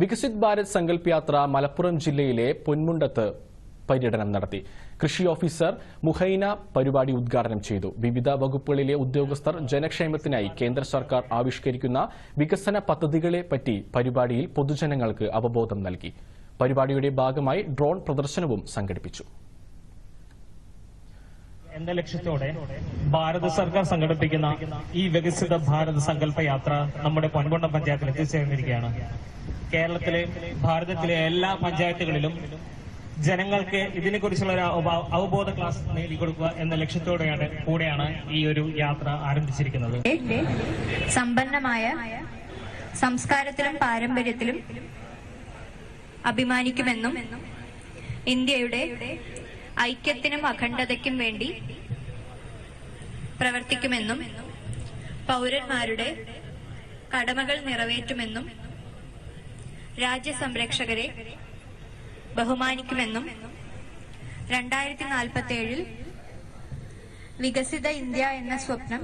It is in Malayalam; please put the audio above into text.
വികസിത് ഭാരത് സങ്കല്പ് യാത്ര മലപ്പുറം ജില്ലയിലെ പൊന്മുണ്ടത്ത് പര്യടനം നടത്തി. കൃഷി ഓഫീസർ മുഹൈന പരിപാടി ഉദ്ഘാടനം ചെയ്തു. വിവിധ വകുപ്പുകളിലെ ഉദ്യോഗസ്ഥർ ജനക്ഷേമത്തിനായി കേന്ദ്ര സർക്കാർ ആവിഷ്കരിക്കുന്ന വികസന പദ്ധതികളെ പറ്റി പരിപാടിയിൽ പൊതുജനങ്ങൾക്ക് അവബോധം നൽകി. പരിപാടിയുടെ ഭാഗമായി ഡ്രോൺ പ്രദർശനവും സംഘടിപ്പിച്ചു. എന്ന ലക്ഷ്യത്തോടെ ഭാരത സർക്കാർ സംഘടിപ്പിക്കുന്ന ഈ വികസിത ഭാരത സങ്കല്പ യാത്ര നമ്മുടെ പൊൻകൊണ്ടം പഞ്ചായത്തിൽ എത്തിച്ചേർന്നിരിക്കുകയാണ്. കേരളത്തിലെ ഭാരതത്തിലെ എല്ലാ പഞ്ചായത്തുകളിലും ജനങ്ങൾക്ക് ഇതിനെക്കുറിച്ചുള്ള ഒരു അവബോധ ക്ലാസ് നേടിക്കൊടുക്കുക എന്ന ലക്ഷ്യത്തോടെയാണ് കൂടെയാണ് ഈ ഒരു യാത്ര ആരംഭിച്ചിരിക്കുന്നത്. സമ്പന്നമായ സംസ്കാരത്തിലും പാരമ്പര്യത്തിലും അഭിമാനിക്കുമെന്നും ഇന്ത്യയുടെ ഐക്യത്തിനും അഖണ്ഡതയ്ക്കും വേണ്ടി പ്രവർത്തിക്കുമെന്നും പൗരന്മാരുടെ കടമകൾ നിറവേറ്റുമെന്നും രാജ്യസംരക്ഷകരെ ബഹുമാനിക്കുമെന്നും രണ്ടായിരത്തി നാൽപ്പത്തി ഏഴിൽ വികസിത ഇന്ത്യ എന്ന സ്വപ്നം